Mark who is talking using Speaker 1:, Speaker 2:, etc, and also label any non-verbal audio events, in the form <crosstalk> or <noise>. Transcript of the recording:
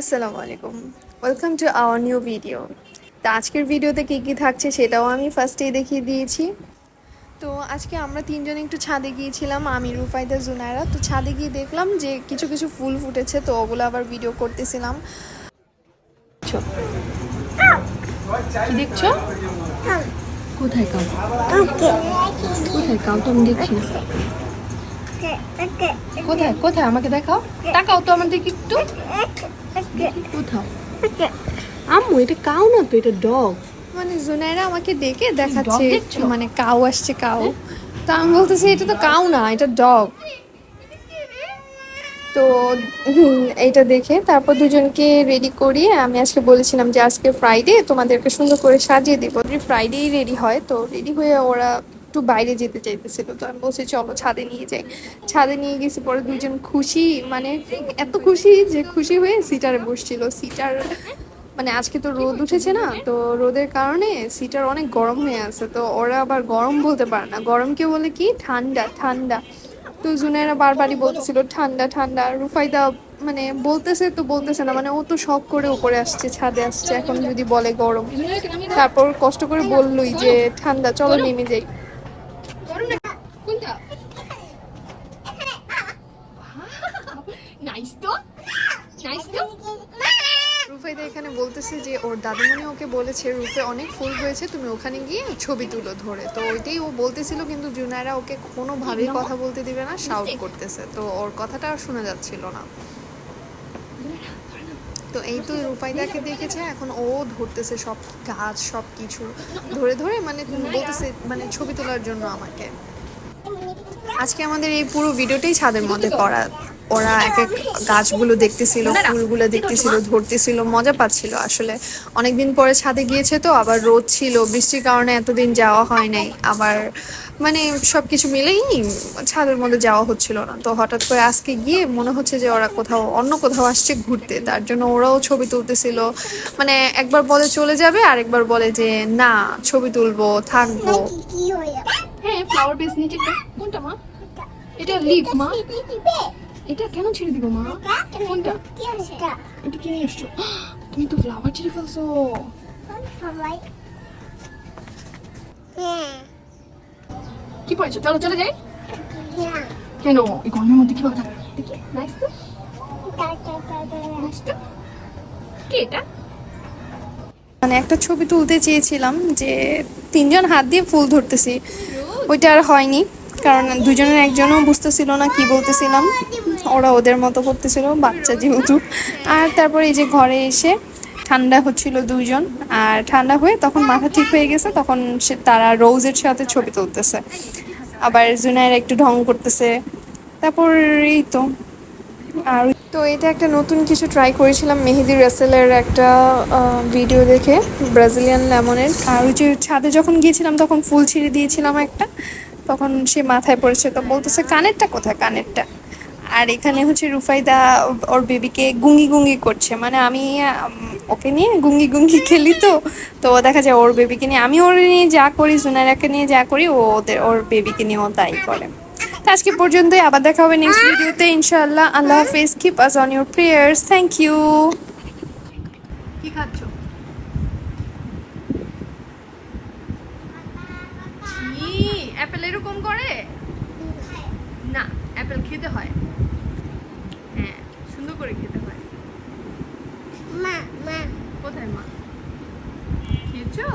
Speaker 1: আসসালামু আলাইকুম। Welcome to our new video তো আজকের ভিডিওতে কী কী থাকছে সেটাও আমি ফার্স্টেই দেখিয়ে দিয়েছি। তো আজকে আমরা তিনজন একটু ছাদে গিয়েছিলাম, আমি রুফাইদা জুনায়রা। তো ছাদে গিয়ে দেখলাম যে কিছু কিছু ফুল ফুটেছে, তো ওগুলো আবার ভিডিও করতেছিলাম।
Speaker 2: দেখছ? কোথায় কোথায়? কাউ তো আমি দেখছি কোথায়? কোথায়? আমাকে দেখাও। তাকাও তো আমার দিকে একটু। কোথাও? আম্মু এটা কাউ না তো? এটা ডগ।
Speaker 1: মানে জুনায়রা আমাকে ডেকে দেখাচ্ছে মানে কাউ আসছে কাউ। তো আমি বলতেছি এটা তো কাউ না এটা ডগ। তো এইটা দেখে তারপর দুজনকে রেডি করিয়ে আমি আজকে বলেছিলাম যে আজকে ফ্রাইডে তোমাদেরকে সুন্দর করে সাজিয়ে দিব। ফ্রাইডেই রেডি হয় তো রেডি হয়ে ওরা একটু বাইরে যেতে চাইতেছিল। তো আমি বলছি, চলো ছাদে নিয়ে যাই। ছাদে নিয়ে গেছি, পরে দুজন খুশি মানে এত খুশি যে খুশি হয়ে সিটারে বসছিল। সিটার মানে আজকে তো রোদ উঠেছে না, তো রোদের কারণে সিটার অনেক গরম হয়ে আছে। তো ওরা আবার গরম বলতে পারে না। গরমকে বলে কি? ঠান্ডা ঠান্ডা। তো জুনাইরা বারবারই বলতেছিল, ঠান্ডা ঠান্ডা। রুফাইদা মানে বলতেছে তো বলতেছে না মানে ও তো শখ করে উপরে আসছে, ছাদে আসছে, এখন যদি বলে গরম। তারপর কষ্ট করে বললই যে, ঠান্ডা, চলো নেমে যাই
Speaker 2: কোনটা নাইস তো নাইস তো
Speaker 1: রুফাইদা এখানে বলতেছে যে ওর দাদুমণি ওকে বলেছে রুফে অনেক ফুল হয়েছে তুমি ওখানে গিয়ে ছবি তুলো ধরে। তো ওইটাই ও বলতেছিল কিন্তু জুনায়রা ওকে কোনোভাবেই কথা বলতে দিবে না শাউট করতেছে। তো ওর কথাটা আর শোনা যাচ্ছিল না। তো এই তো রূপাইদাকে দেখেছে এখন ও ধরতেছে সব গাছ সব কিছু ধরে ধরে মানে বলতেছে মানে ছবি তোলার জন্য আমাকে। আজকে আমাদের এই পুরো ভিডিওটাই ছাদের মধ্যে করা ওরা এক এক গাছগুলো দেখতেছিল ফুলগুলো দেখতেছিল ধরতেছিল মজা পাচ্ছিল আসলে। অনেকদিন পরে ছাদে গিয়েছে তো আবার রোদ ছিল বৃষ্টির কারণে এতদিন যাওয়া হয় নাই। আবার মানে সব কিছু মিলেই ছাদের মধ্যে যাওয়া হচ্ছিল না। তো হঠাৎ করে আজকে গিয়ে মনে হচ্ছে যে ওরা কোথাও অন্য কোথাও আসছে ঘুরতে। তার জন্য ওরাও ছবি তুলতেছিল। মানে একবার বলে চলে যাবে আর একবার বলে যে না ছবি তুলবো থাকব।
Speaker 2: হ্যাঁ ফ্লাওয়ার বেস নিচে কোনটা মা? এটা লিফ মা। এটা কেন ছেড়ে দিব মা? কোনটা এটা কিনে এসছো <gasps> তুমি তো ফ্লাওয়ার ছেড়ে ফেলছো। কি পড়েছো? চলো চলে যাই। কেন? এই গরমের মধ্যে কি কথা দেখি। নাইস তো? নাইস তো? কি এটা?
Speaker 1: মানে একটা ছবি তুলতে চেয়েছিলাম যে তিনজন হাত দিয়ে ফুল ধরতেছি। ওইটা আর হয়নি কারণ দুজনের একজনও বুঝতেছিল না কি বলতেছিলাম। ওরা ওদের মতো করতেছিল বাচ্চা যেহেতু। আর তারপরে এই যে ঘরে এসে ঠান্ডা হচ্ছিল দুইজন আর ঠান্ডা হয়ে তখন মাথা ঠিক হয়ে গেছে তখন সে তারা রোজের সাথে ছবি তুলতেছে। আবার জুনায়ের একটু ঢং করতেছে তারপর এই তো। আর তো এটা একটা নতুন কিছু ট্রাই করেছিলাম মেহেদি রাসেলের একটা ভিডিও দেখে ব্রাজিলিয়ান লেমনের আর ওই যে ছাদে যখন গিয়েছিলাম তখন ফুল ছিঁড়ে দিয়েছিলাম একটা তখন সে মাথায় পড়েছে তো বলতেছে কানেরটা কোথায়? কানেরটা। আর এখানে হচ্ছে রুফাইদা ওর বেবিকে গুঙ্গি গুঙ্গি করছে। মানে আমি ওকে নিয়ে গুঙ্গি গুঙ্গি খেলি তো। তো দেখা যায় ওর বেবিকে নিয়ে, আমি ওর নিয়ে যা করি জুনারাকে নিয়ে যা করি, ও ওদের, ওর বেবিকে নিয়েও তাই করে। তো আজকে পর্যন্তই, আবার দেখা হবে নেক্সট ভিডিওতে ইনশাআল্লাহ। আল্লাহ হাফিজ keep us on your prayers thank you
Speaker 2: কি খাচ্ছো? অ্যাপেল এরকম করে? না। অ্যাপেল খেতে হয়। হ্যাঁ সুন্দর করে খেতে হয়। মা মা। কোথায় মা? খেয়েছো?